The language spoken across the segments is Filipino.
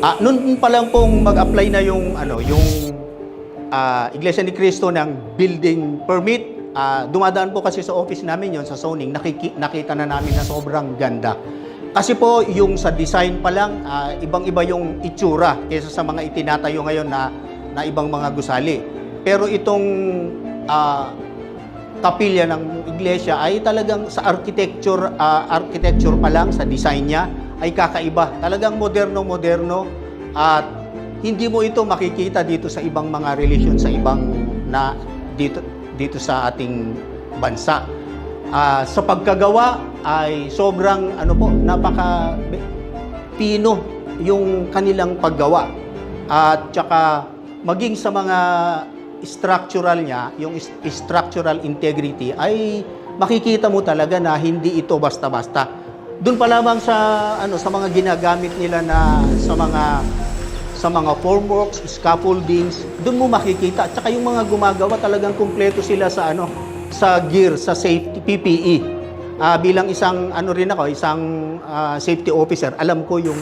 Ah, noon pa lang pong mag-apply na yung ano, yung ah, Iglesia ni Cristo ng building permit, ah, dumadaan po kasi sa office namin yon sa zoning, nakiki- nakita na namin na sobrang ganda. Kasi po yung sa design pa lang, ah, ibang-iba yung itsura kaysa sa mga itinatayo ngayon na na ibang mga gusali. Pero itong ah, kapilya ng iglesia ay talagang sa architecture ah, architecture pa lang sa design niya ay kakaiba. Talagang moderno-moderno at hindi mo ito makikita dito sa ibang mga religion sa ibang na dito dito sa ating bansa. Ah, sa pagkagawa ay sobrang ano po napaka pino yung kanilang paggawa at saka maging sa mga structural niya, yung structural integrity ay makikita mo talaga na hindi ito basta-basta. Doon pa lamang sa ano sa mga ginagamit nila na sa mga sa mga formworks, scaffoldings, doon mo makikita. At saka yung mga gumagawa talagang kumpleto sila sa ano sa gear, sa safety PPE. Ah, bilang isang ano rin ako, isang ah, safety officer, alam ko yung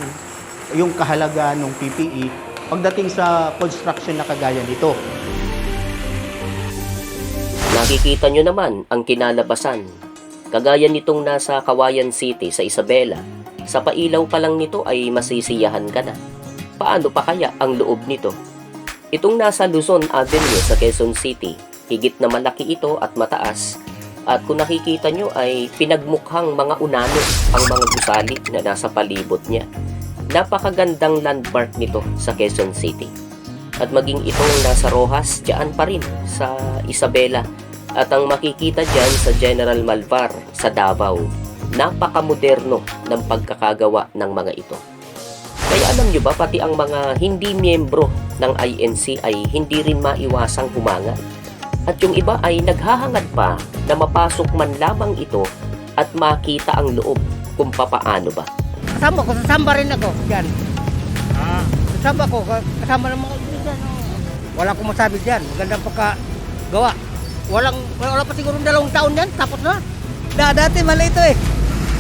yung kahalagaan ng PPE pagdating sa construction na kagaya nito. Nakikita nyo naman ang kinalabasan. Kagaya nitong nasa Kawayan City sa Isabela, sa pailaw pa lang nito ay masisiyahan ka na. Paano pa kaya ang loob nito? Itong nasa Luzon Avenue sa Quezon City, higit na malaki ito at mataas. At kung nakikita nyo ay pinagmukhang mga unano ang mga gusali na nasa palibot niya. Napakagandang landmark nito sa Quezon City. At maging itong nasa Rojas, diyan pa rin sa Isabela. At ang makikita dyan sa General Malvar sa Davao, napakamoderno ng pagkakagawa ng mga ito. Kaya alam nyo ba, pati ang mga hindi miyembro ng INC ay hindi rin maiwasang humanga. At yung iba ay naghahangad pa na mapasok man lamang ito at makita ang loob kung papaano ba. Kasama ko, sasamba rin ako dyan. Ah. Kasama ko, ka- kasama ng mga dyan. oh. Wala akong masabi dyan. Magandang pagkagawa. Walang, wala pa siguro dalawang taon yan, tapos na. Da, dati mali ito eh.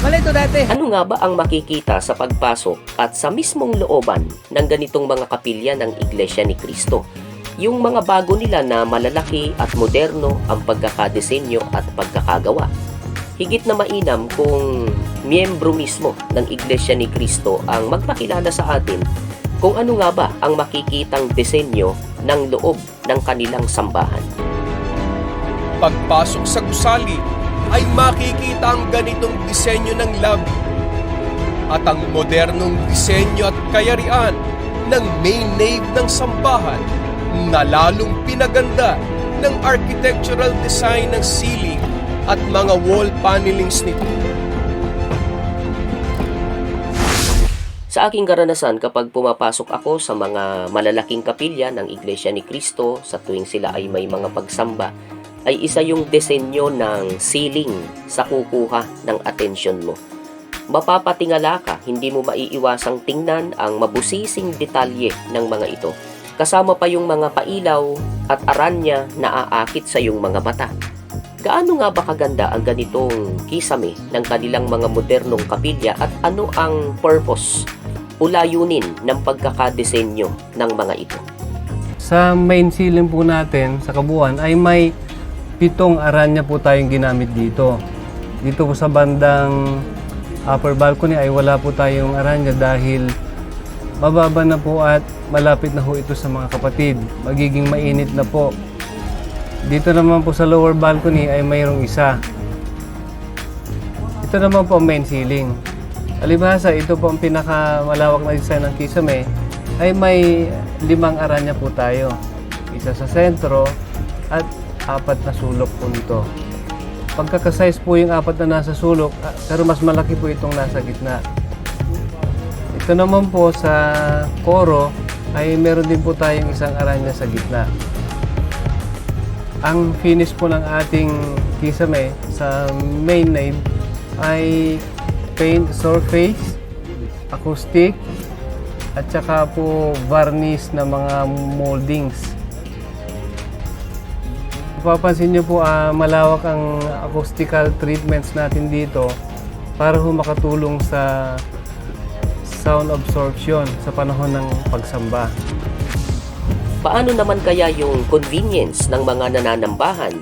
Mali ito dati. Ano nga ba ang makikita sa pagpasok at sa mismong looban ng ganitong mga kapilya ng Iglesia ni Cristo? Yung mga bago nila na malalaki at moderno ang pagkakadesenyo at pagkakagawa. Higit na mainam kung miyembro mismo ng Iglesia ni Cristo ang magpakilala sa atin kung ano nga ba ang makikitang disenyo ng loob ng kanilang sambahan. Pagpasok sa gusali ay makikita ang ganitong disenyo ng labi at ang modernong disenyo at kayarian ng main nave ng sambahan na lalong pinaganda ng architectural design ng ceiling at mga wall panelings nito. Sa aking karanasan kapag pumapasok ako sa mga malalaking kapilya ng Iglesia ni Cristo sa tuwing sila ay may mga pagsamba, ay isa yung disenyo ng ceiling sa kukuha ng atensyon mo. Mapapatingala ka, hindi mo maiiwasang tingnan ang mabusising detalye ng mga ito. Kasama pa yung mga pailaw at aranya na aakit sa iyong mga mata. Gaano nga ba kaganda ang ganitong kisame ng kanilang mga modernong kapilya at ano ang purpose o layunin ng pagkakadesenyo ng mga ito? Sa main ceiling po natin sa kabuuan ay may pitong aranya po tayong ginamit dito. Dito po sa bandang upper balcony ay wala po tayong aranya dahil mababa na po at malapit na ho ito sa mga kapatid. Magiging mainit na po. Dito naman po sa lower balcony ay mayroong isa. Ito naman po ang main ceiling. Alibhasa, ito po ang pinakamalawak na design ng Kisame ay may limang aranya po tayo. Isa sa sentro at apat na sulok po nito. Pagkakasize po yung apat na nasa sulok, ah, pero mas malaki po itong nasa gitna. Ito naman po sa koro ay meron din po tayong isang aranya sa gitna. Ang finish po ng ating kisame sa main nave ay paint surface, acoustic, at saka po varnish na mga moldings. Mapapansin nyo po ah, malawak ang acoustical treatments natin dito para ho makatulong sa sound absorption sa panahon ng pagsamba. Paano naman kaya yung convenience ng mga nananambahan?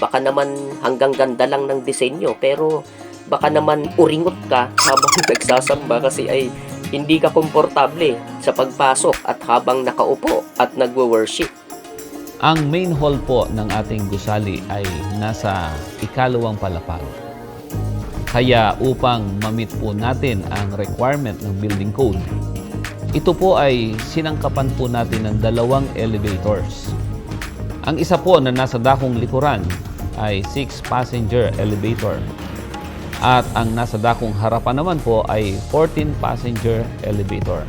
Baka naman hanggang ganda lang ng disenyo pero baka naman uringot ka habang nagsasamba kasi ay hindi ka komportable sa pagpasok at habang nakaupo at nagwo-worship. Ang main hall po ng ating gusali ay nasa ikalawang palapag. Kaya upang mamit po natin ang requirement ng building code, ito po ay sinangkapan po natin ng dalawang elevators. Ang isa po na nasa dakong likuran ay 6 passenger elevator. At ang nasa dakong harapan naman po ay 14 passenger elevator.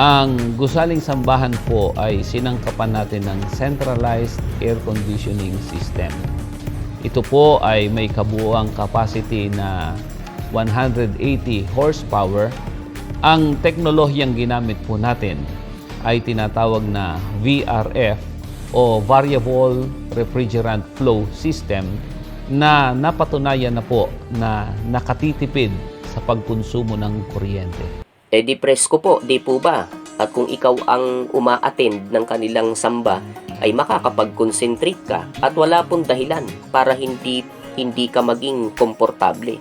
Ang gusaling sambahan po ay sinangkapan natin ng centralized air conditioning system. Ito po ay may kabuuang capacity na 180 horsepower. Ang teknolohiyang ginamit po natin ay tinatawag na VRF o Variable Refrigerant Flow System na napatunayan na po na nakatitipid sa pagkonsumo ng kuryente. E di presko po, di po ba? At kung ikaw ang uma-attend ng kanilang samba, ay makakapag-concentrate ka at wala pong dahilan para hindi hindi ka maging komportable.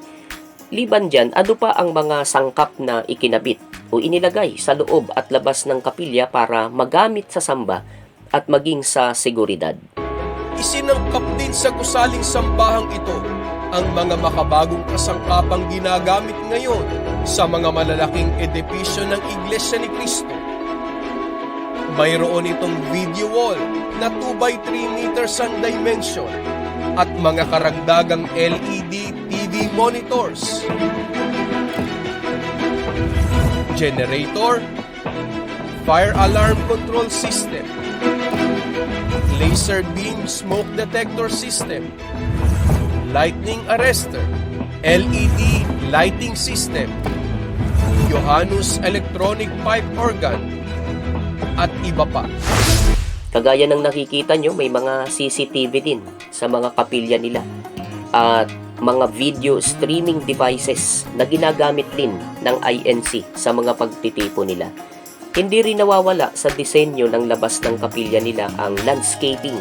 Liban dyan, ano pa ang mga sangkap na ikinabit o inilagay sa loob at labas ng kapilya para magamit sa samba at maging sa seguridad? Isinangkap din sa gusaling sambahang ito ang mga makabagong kasangkapang ginagamit ngayon sa mga malalaking edifisyo ng Iglesia ni Cristo. Mayroon itong video wall na 2 by 3 meters ang dimension at mga karagdagang LED TV monitors. Generator, fire alarm control system, laser beam smoke detector system, lightning arrestor, LED lighting system, Johannes electronic pipe organ, at iba pa. Kagaya ng nakikita nyo, may mga CCTV din sa mga kapilya nila. At mga video streaming devices na ginagamit din ng INC sa mga pagtitipo nila. Hindi rin nawawala sa disenyo ng labas ng kapilya nila ang landscaping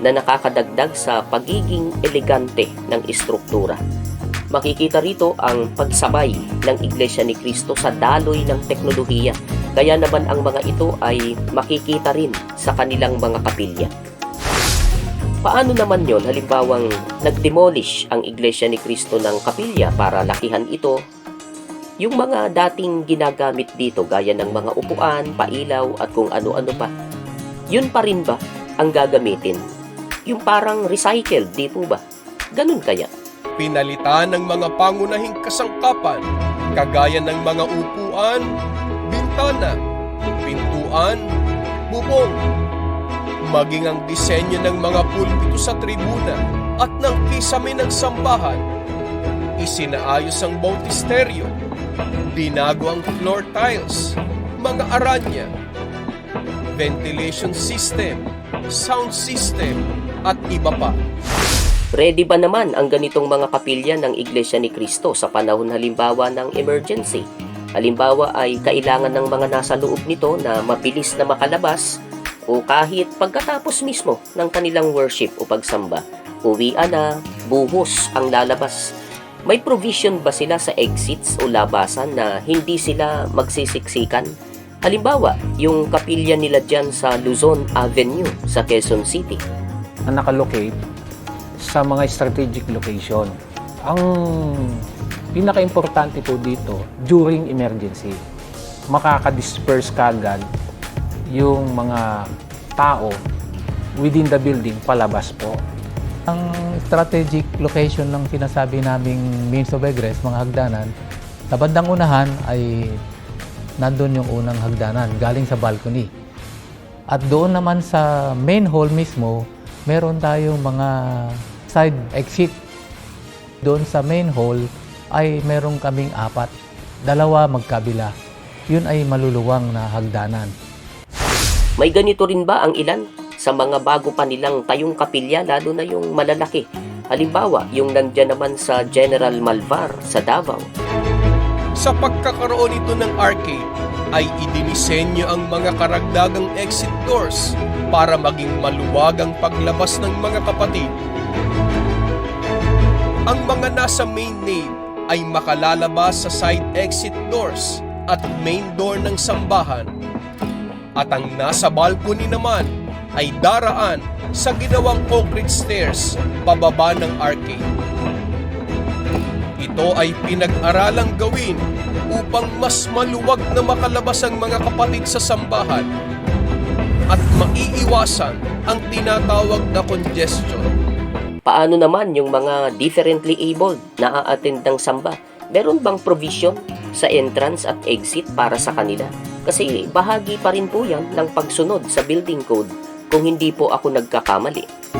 na nakakadagdag sa pagiging elegante ng istruktura. Makikita rito ang pagsabay ng Iglesia ni Cristo sa daloy ng teknolohiya kaya naman ang mga ito ay makikita rin sa kanilang mga kapilya. Paano naman yon halimbawang nag-demolish ang Iglesia ni Cristo ng kapilya para lakihan ito? Yung mga dating ginagamit dito gaya ng mga upuan, pailaw at kung ano-ano pa. Yun pa rin ba ang gagamitin? Yung parang recycled, di po ba? Ganun kaya? Pinalitan ng mga pangunahing kasangkapan kagaya ng mga upuan, bintana, pintuan, bubong, maging ang disenyo ng mga pulpito sa tribuna at ng kisame ng sambahan. Isinaayos ang bautisteryo, binago ang floor tiles, mga aranya, ventilation system, sound system, at iba pa. Ready ba naman ang ganitong mga kapilya ng Iglesia ni Cristo sa panahon halimbawa ng emergency? Halimbawa ay kailangan ng mga nasa loob nito na mabilis na makalabas o kahit pagkatapos mismo ng kanilang worship o pagsamba, uwian na, buhos ang lalabas. May provision ba sila sa exits o labasan na hindi sila magsisiksikan? Halimbawa, yung kapilya nila dyan sa Luzon Avenue sa Quezon City. na nakalocate sa mga strategic location. Ang pinaka-importante po dito, during emergency, makaka-disperse kagad yung mga tao within the building palabas po. Ang strategic location ng sinasabi naming means of egress, mga hagdanan, sa bandang unahan ay nandun yung unang hagdanan, galing sa balcony. At doon naman sa main hall mismo, meron tayong mga side exit. Doon sa main hall ay meron kaming apat. Dalawa magkabila. Yun ay maluluwang na hagdanan. May ganito rin ba ang ilan sa mga bago pa nilang tayong kapilya lalo na yung malalaki? Halimbawa, yung nandyan naman sa General Malvar sa Davao. Sa pagkakaroon nito ng arcade, ay idinisenyo ang mga karagdagang exit doors para maging maluwag ang paglabas ng mga kapatid. Ang mga nasa main nave ay makalalabas sa side exit doors at main door ng sambahan. At ang nasa balcony naman ay daraan sa ginawang concrete stairs pababa ng arcade. Ito ay pinag-aralang gawin upang mas maluwag na makalabas ang mga kapatid sa sambahan at maiiwasan ang tinatawag na congestion. Paano naman yung mga differently abled na a-attend ng samba? Meron bang provision sa entrance at exit para sa kanila? Kasi bahagi pa rin po yan ng pagsunod sa building code kung hindi po ako nagkakamali.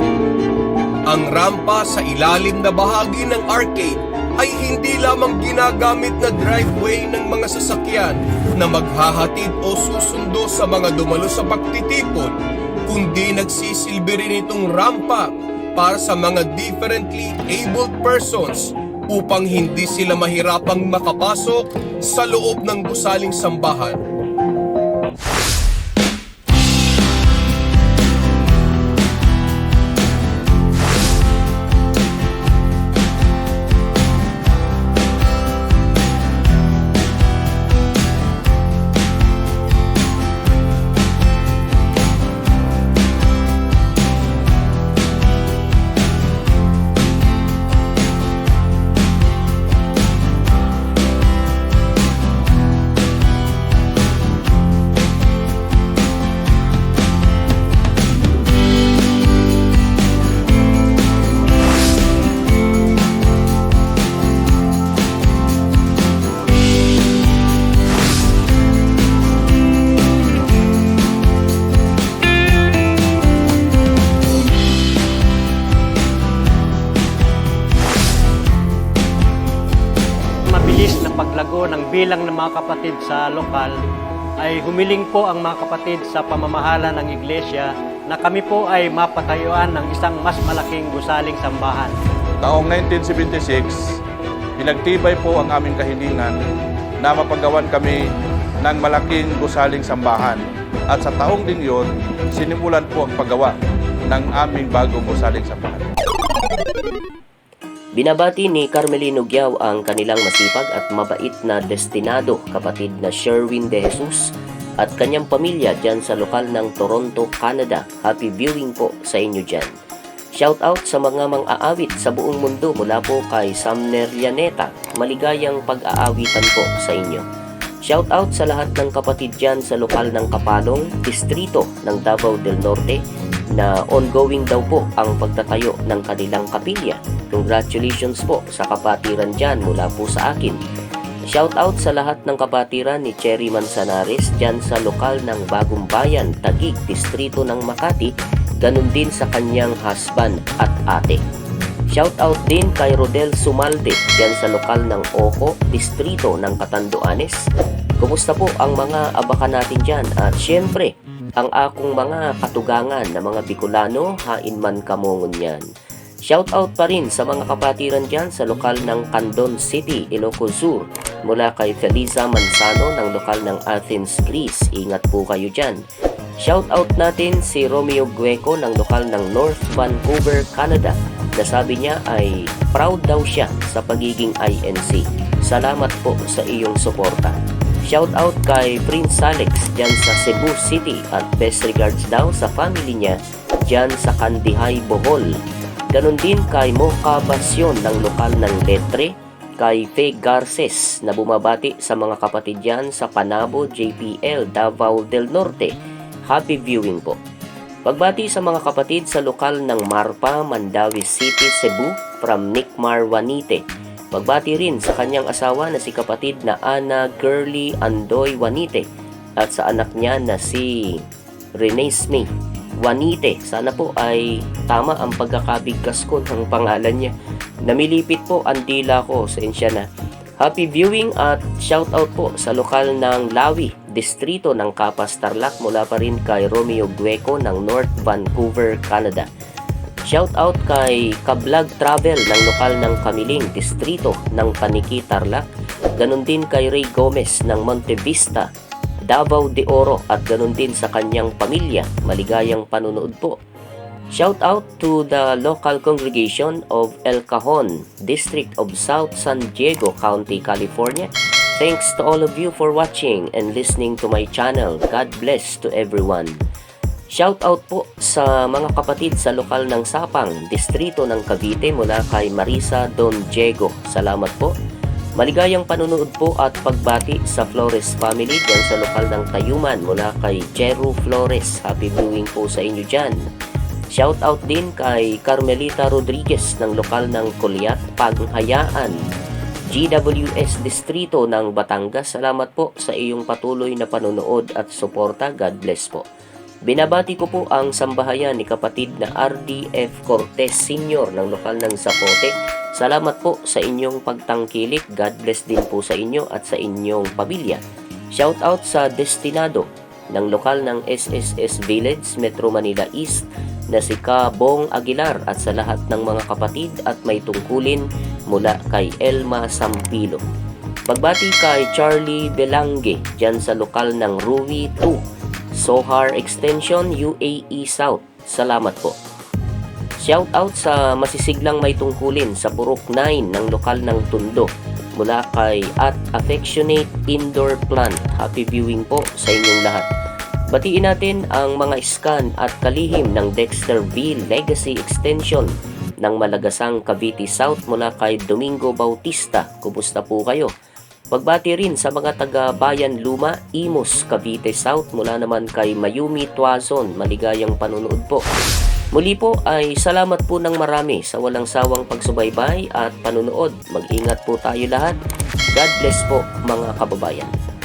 Ang rampa sa ilalim na bahagi ng arcade ay hindi lamang ginagamit na driveway ng mga sasakyan na maghahatid o susundo sa mga dumalo sa pagtitipon, kundi nagsisilbi rin itong rampa para sa mga differently abled persons upang hindi sila mahirapang makapasok sa loob ng gusaling sambahan. Bilang ng mga kapatid sa lokal ay humiling po ang mga kapatid sa pamamahala ng iglesia na kami po ay mapatayuan ng isang mas malaking gusaling sambahan. Taong 1976, pinagtibay po ang aming kahilingan na mapagawan kami ng malaking gusaling sambahan. At sa taong din yon, sinimulan po ang paggawa ng aming bagong gusaling sambahan. Binabati ni Carmelino Giao ang kanilang masipag at mabait na destinado kapatid na Sherwin De Jesus at kanyang pamilya dyan sa lokal ng Toronto, Canada. Happy viewing po sa inyo dyan. Shout out sa mga mang-aawit sa buong mundo mula po kay Samner Yaneta. Maligayang pag-aawitan po sa inyo. Shout out sa lahat ng kapatid dyan sa lokal ng Kapalong, distrito ng Davao del Norte na ongoing daw po ang pagtatayo ng kanilang kapilya. Congratulations po sa kapatiran dyan mula po sa akin. Shout out sa lahat ng kapatiran ni Cherry Manzanares dyan sa lokal ng Bagong Bayan, Tagig, distrito ng Makati, ganun din sa kanyang husband at ate. Shout out din kay Rodel Sumalde dyan sa lokal ng Oco, distrito ng Catanduanes. Kumusta po ang mga abakan natin dyan? At syempre, ang akong mga katugangan na mga Bicolano, hain man kamongon yan. Shout out pa rin sa mga kapatiran dyan sa lokal ng Candon City, Ilocos Sur. Mula kay Felisa Manzano ng lokal ng Athens, Greece. Ingat po kayo dyan. Shout out natin si Romeo Gueco ng lokal ng North Vancouver, Canada na sabi niya ay proud daw siya sa pagiging INC. Salamat po sa iyong suporta. Shout out kay Prince Alex dyan sa Cebu City at best regards daw sa family niya dyan sa Kandihay, Bohol. Ganon din kay Mocha Basyon ng lokal ng Letre, kay Faye Garces na bumabati sa mga kapatid dyan sa Panabo, JPL, Davao del Norte. Happy viewing po. Pagbati sa mga kapatid sa lokal ng Marpa, Mandawi City, Cebu from Nick Mar Juanite. Pagbati rin sa kanyang asawa na si kapatid na Ana Girly Andoy Juanite at sa anak niya na si Rene Smith Juanite. Sana po ay tama ang pagkakabigkas ko ng pangalan niya. Namilipit po ang dila ko sa insya na. Happy viewing at shout out po sa lokal ng Lawi, distrito ng Kapas Tarlac mula pa rin kay Romeo Gueco ng North Vancouver, Canada. Shout out kay Kablag Travel ng lokal ng Kamiling, distrito ng Paniki, Tarlac. Ganon din kay Ray Gomez ng Monte Vista, Davao de Oro at ganon din sa kanyang pamilya. Maligayang panunood po. Shout out to the local congregation of El Cajon, District of South San Diego County, California. Thanks to all of you for watching and listening to my channel. God bless to everyone. Shout out po sa mga kapatid sa lokal ng Sapang, distrito ng Cavite mula kay Marisa Don Diego. Salamat po. Maligayang panunood po at pagbati sa Flores family dyan sa lokal ng Tayuman mula kay Jeru Flores. Happy viewing po sa inyo dyan. Shout out din kay Carmelita Rodriguez ng lokal ng Kulyat, Paghayaan, GWS Distrito ng Batangas. Salamat po sa iyong patuloy na panonood at suporta. God bless po. Binabati ko po ang sambahayan ni kapatid na RDF Cortez Senior ng lokal ng Zapote. Salamat po sa inyong pagtangkilik. God bless din po sa inyo at sa inyong pamilya. Shout out sa Destinado ng lokal ng SSS Village, Metro Manila East na si Kabong Aguilar at sa lahat ng mga kapatid at may tungkulin mula kay Elma Sampilo. Pagbati kay Charlie Belange dyan sa lokal ng Ruwi 2, Sohar Extension, UAE South. Salamat po. Shout out sa masisiglang may tungkulin sa Purok 9 ng lokal ng Tundo mula kay at Affectionate Indoor Plant. Happy viewing po sa inyong lahat. Batiin natin ang mga scan at kalihim ng Dexter V Legacy Extension ng Malagasang Cavite South mula kay Domingo Bautista. Kumusta po kayo? Pagbati rin sa mga taga Bayan Luma, Imus, Cavite South mula naman kay Mayumi Tuazon. Maligayang panunood po. Muli po ay salamat po ng marami sa walang sawang pagsubaybay at panunood. Mag-ingat po tayo lahat. God bless po mga kababayan.